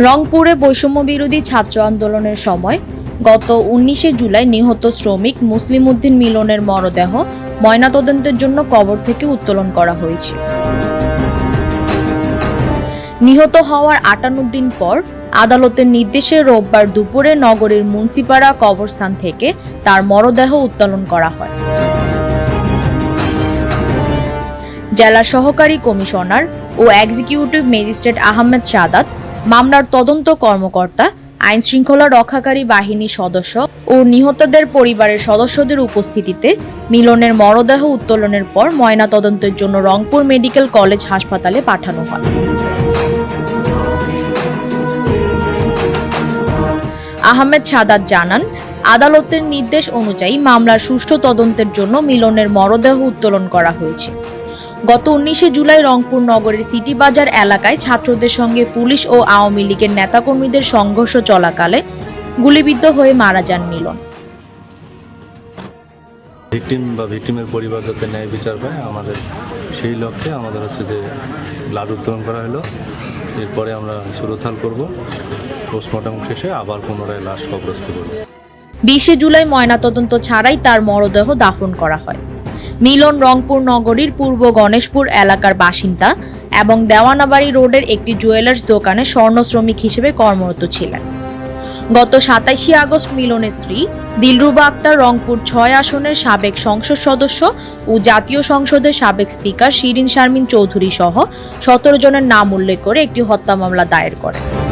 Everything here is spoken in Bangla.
রংপুরে বৈষম্য বিরোধী ছাত্র আন্দোলনের সময় গত উনিশে জুলাই নিহত শ্রমিক মুসলিম উদ্দিন মিলনের মরদেহ ময়নাতদন্তের জন্য কবর থেকে উত্তোলন করা হয়েছে। নিহত হওয়ার আটান্ন দিন পর আদালতের নির্দেশে রোববার দুপুরে নগরীর মুন্সিপাড়া কবরস্থান থেকে তার মরদেহ উত্তোলন করা হয়। জেলা সহকারী কমিশনার ও এক্সিকিউটিভ ম্যাজিস্ট্রেট আহমেদ সাদাত মামলার তদন্ত কর্মকর্তা, আইন শৃঙ্খলা রক্ষাকারী বাহিনীর সদস্য ও নিহতদের পরিবারের সদস্যদের উপস্থিতিতে মিলনের মরদেহ উত্তোলনের পর ময়না তদন্তের জন্য রংপুর মেডিকেল কলেজ হাসপাতালে পাঠানো হয়। আহমেদ সাদাত জানান, আদালতের নির্দেশ অনুযায়ী মামলার সুষ্ঠু তদন্তের জন্য মিলনের মরদেহ উত্তোলন করা হয়েছে। গত উনিশে জুলাই রংপুর নগরের সিটি বাজার এলাকায় ছাত্রদের সঙ্গে পুলিশ ও আওয়ামী লীগের নেতাকর্মীদের সংঘর্ষ চলাকালে গুলিবিদ্ধ হয়ে মারা যান মিলন। ভিকটিম বা ভিকটিমের পরিবার যাতে ন্যায় বিচার পায় আমাদের সেই লক্ষ্যে আমাদের হচ্ছে যে ব্লাড উত্তোলন করা হলো। এরপরে আমরা সুরথাল করব। পোস্টমর্টম শেষে আবার পুনরায় লাশ কবরস্থ করব। বিশে জুলাই ময়নাতদন্ত ছাড়াই তার মরদেহ দাফন করা হয়। মিলন রংপুর নগরীর পূর্ব গণেশপুর এলাকার বাসিন্দা এবং দেওয়ানাবাড়ি রোডের একটি জুয়েলার্স দোকানে স্বর্ণ শ্রমিক হিসেবে কর্মরত ছিলেন। গত সাতাইশে আগস্ট মিলনের স্ত্রী দিলরুবা আক্তার রংপুর ছয় আসনের সাবেক সংসদ সদস্য ও জাতীয় সংসদের সাবেক স্পিকার শিরিন শারমিন চৌধুরী সহ সতেরো জনের নাম উল্লেখ করে একটি হত্যা মামলা দায়ের করেন।